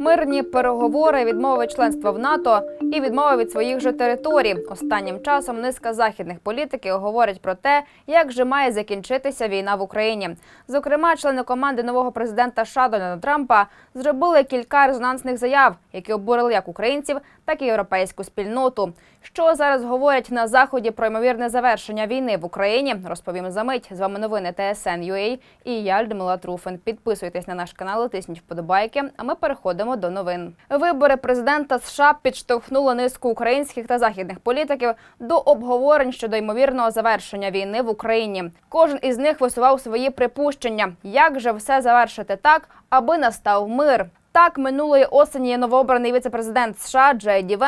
Мирні переговори, відмови членства в НАТО і відмови від своїх же територій. Останнім часом низка західних політиків говорять про те, як же має закінчитися війна в Україні. Зокрема, члени команди нового президента США Дональда Трампа зробили кілька резонансних заяв, які обурили як українців, так і європейську спільноту. Що зараз говорять на заході про ймовірне завершення війни в Україні? Розповім за мить. З вами новини ТСН.UA і я Людмила Труфин. Підписуйтесь на наш канал, тисніть вподобайки. А ми переходимо до новин. Вибори президента США підштовхнули низку українських та західних політиків до обговорень щодо ймовірного завершення війни в Україні. Кожен із них висував свої припущення, як же все завершити так, аби настав мир. Так, минулої осені новообраний віцепрезидент США Джей Ді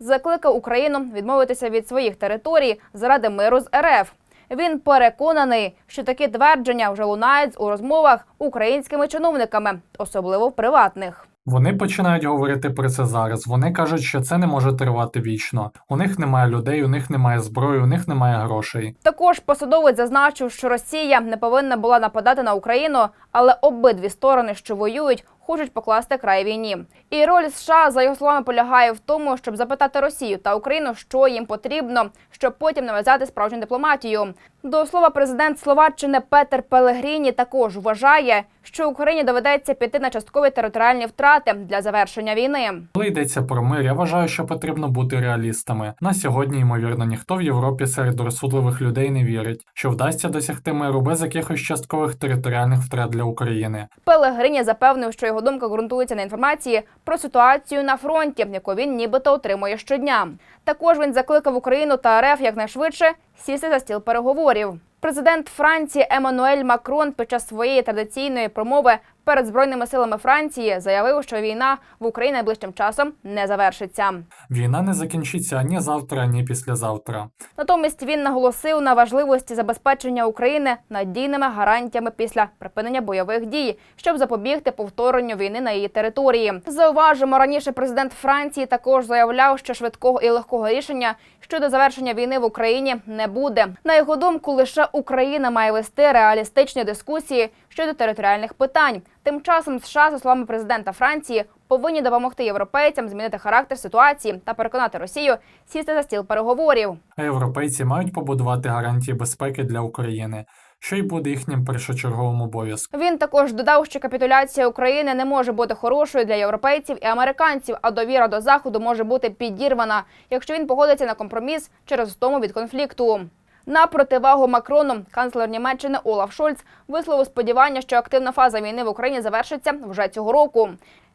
закликав Україну відмовитися від своїх територій заради миру з РФ. Він переконаний, що такі твердження вже лунають у розмовах українськими чиновниками, особливо в приватних. Вони починають говорити про це зараз. Вони кажуть, що це не може тривати вічно. У них немає людей, у них немає зброї, у них немає грошей. Також посадовець зазначив, що Росія не повинна була нападати на Україну, але обидві сторони, що воюють, хочуть покласти край війні. І роль США, за його словами, полягає в тому, щоб запитати Росію та Україну, що їм потрібно, щоб потім нав'язати справжню дипломатію. До слова, президент Словаччини Петер Пелегріні також вважає, що Україні доведеться піти на часткові територіальні втрати для завершення війни. Коли йдеться про мир, я вважаю, що потрібно бути реалістами. На сьогодні, ймовірно, ніхто в Європі серед розсудливих людей не вірить, що вдасться досягти миру без якихось часткових територіальних втрат для України. Пелегрині запевнив, що його думка ґрунтується на інформації про ситуацію на фронті, яку він нібито отримує щодня. Також він закликав Україну та РФ якнайшвидше сісти за стіл переговорів. Президент Франції Еммануель Макрон під час своєї традиційної промови перед збройними силами Франції заявив, що війна в Україні найближчим часом не завершиться. Війна не закінчиться ані завтра, ані післязавтра. Натомість він наголосив на важливості забезпечення України надійними гарантіями після припинення бойових дій, щоб запобігти повторенню війни на її території. Зауважимо, раніше президент Франції також заявляв, що швидкого і легкого рішення щодо завершення війни в Україні не буде. На його думку, лише Україна має вести реалістичні дискусії щодо територіальних питань. Тим часом США, за словами президента Франції, повинні допомогти європейцям змінити характер ситуації та переконати Росію сісти за стіл переговорів. Європейці мають побудувати гарантії безпеки для України, що й буде їхнім першочерговим обов'язком. Він також додав, що капітуляція України не може бути хорошою для європейців і американців, а довіра до заходу може бути підірвана, якщо він погодиться на компроміс через втому від конфлікту. На противагу Макрону канцлер Німеччини Олаф Шольц висловив сподівання, що активна фаза війни в Україні завершиться вже цього року.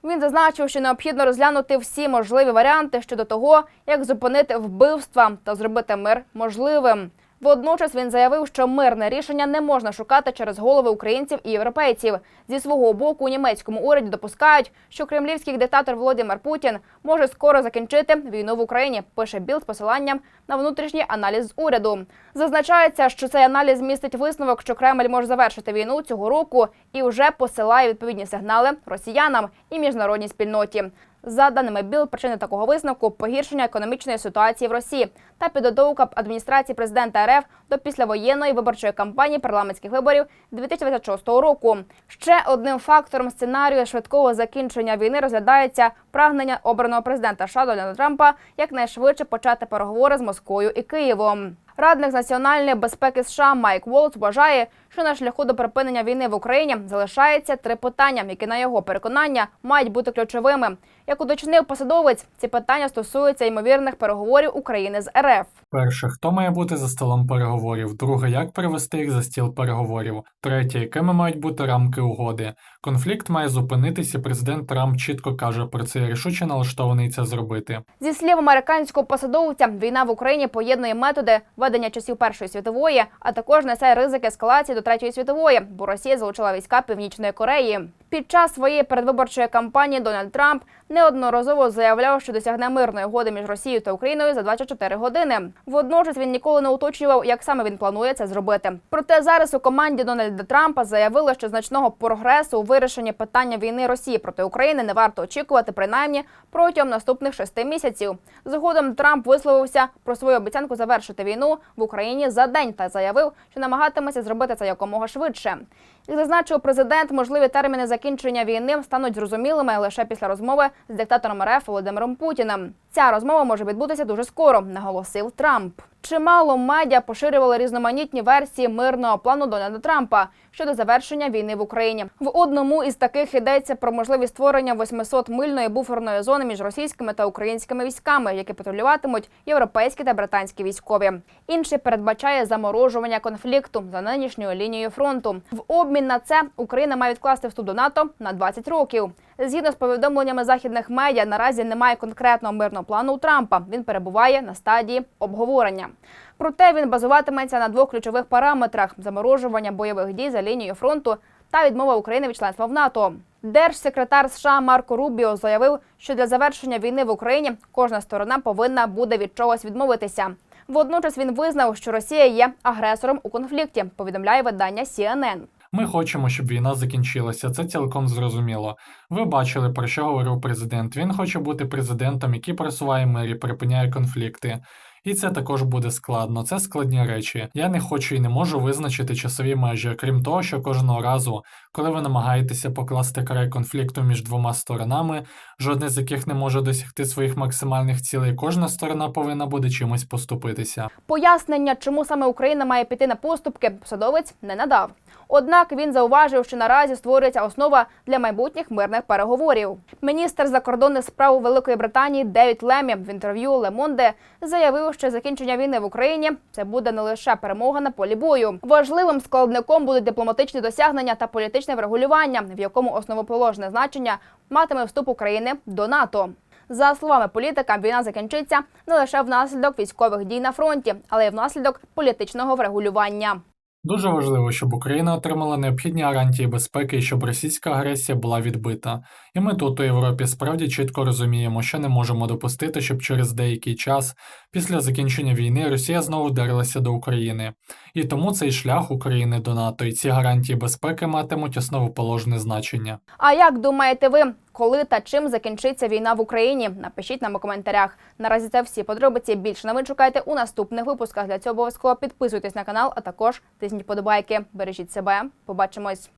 Він зазначив, що необхідно розглянути всі можливі варіанти щодо того, як зупинити вбивства та зробити мир можливим. Водночас він заявив, що мирне рішення не можна шукати через голови українців і європейців. Зі свого боку у німецькому уряді допускають, що кремлівський диктатор Володимир Путін може скоро закінчити війну в Україні. Пише Біл з посиланням на внутрішній аналіз уряду. Зазначається, що цей аналіз містить висновок, що Кремль може завершити війну цього року і вже посилає відповідні сигнали росіянам і міжнародній спільноті. За даними БІЛ, причини такого висновку погіршення економічної ситуації в Росії та підготовка адміністрації президента РФ до післявоєнної виборчої кампанії парламентських виборів 2026 року. Ще одним фактором сценарію швидкого закінчення війни розглядається прагнення обраного президента США Трампа якнайшвидше почати переговори з Москвою і Києвом. Радник з національної безпеки США Майк Волц вважає, що на шляху до припинення війни в Україні залишається три питання, які на його переконання мають бути ключовими. Як уточнив посадовець, ці питання стосуються ймовірних переговорів України з РФ. tarefa. Перше, хто має бути за столом переговорів? Друге, як привести їх за стіл переговорів? Третє, якими мають бути рамки угоди? Конфлікт має зупинитися. Президент Трамп чітко каже про це рішуче налаштований це зробити. Зі слів американського посадовця, війна в Україні поєднує методи ведення часів Першої світової, а також несе ризик ескалації до третьої світової, бо Росія залучила війська Північної Кореї. Під час своєї передвиборчої кампанії Дональд Трамп неодноразово заявляв, що досягне мирної угоди між Росією та Україною за 24 години. Водночас він ніколи не уточнював, як саме він планує це зробити. Проте зараз у команді Дональда Трампа заявили, що значного прогресу у вирішенні питання війни Росії проти України не варто очікувати принаймні протягом наступних шести місяців. Згодом Трамп висловився про свою обіцянку завершити війну в Україні за день та заявив, що намагатиметься зробити це якомога швидше. Як зазначив президент, можливі терміни закінчення війни стануть зрозумілими лише після розмови з диктатором РФ Володимиром Путіним. Ця розмова може відбутися дуже скоро, наголосив Трамп. Чимало медіа поширювали різноманітні версії мирного плану Дональда Трампа щодо завершення війни в Україні. В одному із таких йдеться про можливість створення 800-мильної буферної зони між російськими та українськими військами, які патрулюватимуть європейські та британські військові. Інший передбачає заморожування конфлікту за нинішньою лінією фронту. В обмін на це Україна має відкласти вступ до НАТО на 20 років. Згідно з повідомленнями західних медіа, наразі немає конкретного мирного плану у Трампа. Він перебуває на стадії обговорення. Проте він базуватиметься на двох ключових параметрах: заморожування бойових дій за лінією фронту та відмова України від членства в НАТО. Держсекретар США Марко Рубіо заявив, що для завершення війни в Україні кожна сторона повинна буде від чогось відмовитися. Водночас він визнав, що Росія є агресором у конфлікті. Повідомляє видання CNN. Ми хочемо, щоб війна закінчилася. Це цілком зрозуміло. Ви бачили, про що говорив президент. Він хоче бути президентом, який просуває мир і припиняє конфлікти. І це також буде складно. Це складні речі. Я не хочу і не можу визначити часові межі, крім того, що кожного разу, коли ви намагаєтеся покласти край конфлікту між двома сторонами, жодна з яких не може досягти своїх максимальних цілей, кожна сторона повинна буде чимось поступитися. Пояснення, чому саме Україна має піти на поступки, посадовець не надав. Однак він зауважив, що наразі створюється основа для майбутніх мирних переговорів. Міністр закордонних справ Великої Британії Девід Лемі в інтерв'ю Le Monde що закінчення війни в Україні це буде не лише перемога на полі бою. Важливим складником будуть дипломатичні досягнення та політичне врегулювання, в якому основоположне значення матиме вступ України до НАТО. За словами політика, війна закінчиться не лише внаслідок військових дій на фронті, але й внаслідок політичного врегулювання. Дуже важливо, щоб Україна отримала необхідні гарантії безпеки і щоб російська агресія була відбита. І ми тут у Європі справді чітко розуміємо, що не можемо допустити, щоб через деякий час, після закінчення війни, Росія знову вдарилася до України. І тому цей шлях України до НАТО і ці гарантії безпеки матимуть основоположне значення. А як думаєте ви, коли та чим закінчиться війна в Україні? Напишіть нам у коментарях. Наразі це всі подробиці. Більше новин шукайте у наступних випусках. Для цього обов'язково підписуйтесь на канал, а також тисніть подобайки. Бережіть себе. Побачимось.